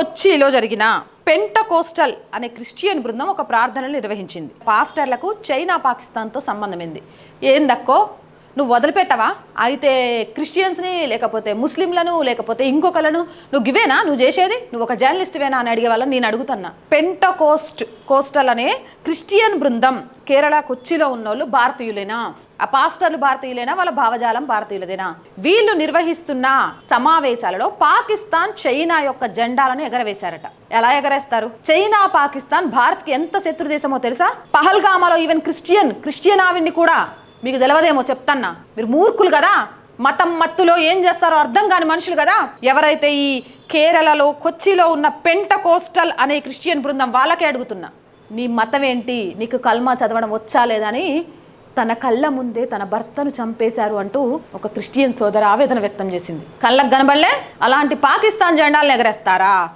కొచ్చిలో జరిగిన పెంటకోస్టల్ అనే క్రిస్టియన్ బృందం ఒక ప్రార్థనలు నిర్వహించింది. పాస్టర్లకు చైనా పాకిస్తాన్తో సంబంధమైంది. ఏందక్కో? నువ్వు వదిలిపెట్టవా? అయితే క్రిస్టియన్స్ని లేకపోతే ముస్లింలను లేకపోతే ఇంకొకలను నువ్వు గివేనా? నువ్వు చేసేది? నువ్వు ఒక జర్నలిస్ట్వేనా అని అడిగే వాళ్ళని నేను అడుగుతున్నా. పెంటకోస్ట్ కోస్టల్ అనే క్రిస్టియన్ బృందం కేరళ కొచ్చిలో ఉన్నోళ్ళు భారతీయులేనా? ఆ పాస్టర్లు భారతీయులేనా? వాళ్ళ భావజాలం భారతీయులదేనా? వీళ్ళు నిర్వహిస్తున్న సమావేశాలలో పాకిస్తాన్ చైనా యొక్క జెండాలను ఎగరవేశారట. ఎలా ఎగరేస్తారు? చైనా పాకిస్తాన్ భారత్కి ఎంత శత్రు దేశమో తెలుసా? పహల్గామాలో ఈవెన్ క్రిస్టియన్ క్రిస్టియన్ ఆవిడ్ని కూడా మీకు తెలియదేమో చెప్తన్నా. మీరు మూర్ఖులు కదా? మతం మత్తులో ఏం చేస్తారో అర్థం కాని మనుషులు కదా? ఎవరైతే ఈ కేరళలో కొచ్చిలో ఉన్న పెంట కోస్టల్ అనే క్రిస్టియన్ బృందం వాళ్ళకే అడుగుతున్నా. నీ మతం ఏంటి? నీకు కల్మా చదవడం వచ్చా లేదని తన కళ్ళ ముందే తన భర్తను చంపేశారు అంటూ ఒక క్రిస్టియన్ సోదర ఆవేదన వ్యక్తం చేసింది. కళ్ళకు కనబడలే? అలాంటి పాకిస్తాన్ జెండాలను ఎగరేస్తారా?